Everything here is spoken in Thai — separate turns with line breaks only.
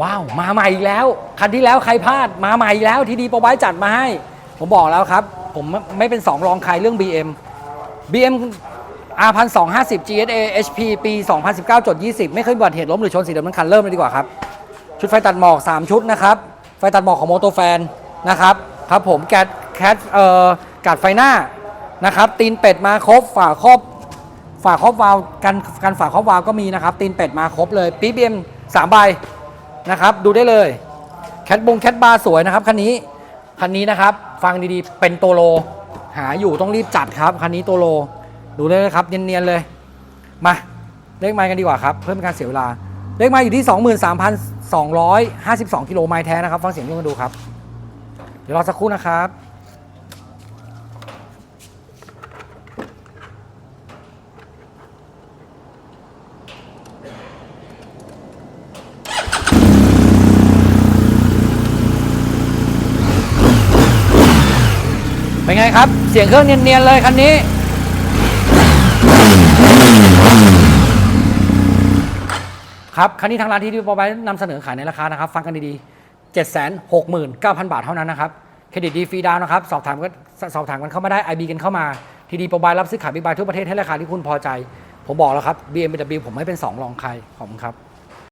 ว้าว มาใหม่อีกแล้ว คันที่แล้วใครพลาดมาใหม่อีกแล้วที่ดีโปรไว้จัดมาให้ ผมบอกแล้วครับ ผมไม่เป็น2รองใครเรื่อง BM BM R 1 2 5 0 GSA HP ปี 2019จด20 ไม่เคยบัติเหตุล้มหรือชนสีดำนั้นคันเริ่มเลยดีกว่าครับ ชุดไฟตัดหมอก 3 ชุดนะครับ ไฟตัดหมอกของโมโตแฟนนะครับครับผมแกดแคทเอ่อกัดไฟหน้านะครับตีนเป็ดมาครบฝาครอบฝาครอบวาล์วกันกันฝาครอบวาล์วก็มีนะครับตีนเป็ดมาครบเลยปี๊บเอ็มสามใบ นะครับ ดูได้เลยแคทบงแคทบาร์สวยนะครับคันนี้คันนี้นะครับ ฟังดีๆ เป็นโตโล หาอยู่ต้องรีบจัดครับคันนี้โตโล ดูได้เลยครับเนียนๆเลย มาเลขไม้กันดีกว่าครับ เพื่อเป็นการเสียเวลา เลขไม้อยู่ที่ 23,252 กิโลไมล์แท้นะครับ ฟังเสียงลูกกันดูครับ เดี๋ยวรอสักครู่นะครับ เป็นไงครับ เสียงเครื่องเนียนๆเลยคันนี้ ครับ คันนี้ทางร้านที่ดีโปรไบนำเสนอขายในราคานะครับ ฟังกันดีๆ 769,000 บาทเท่านั้นนะครับ เครดิตดีฟรีดาวนะครับ สอบถามกันสอบถามกันเข้ามาได้ IB กันเข้ามา ทีดีโปรไบรับซื้อขายบิ๊กไบทั่วประเทศให้ราคาที่คุณพอใจ ผมบอกแล้วครับ BMW ผมไม่เป็น2รองใครขอบคุณครับ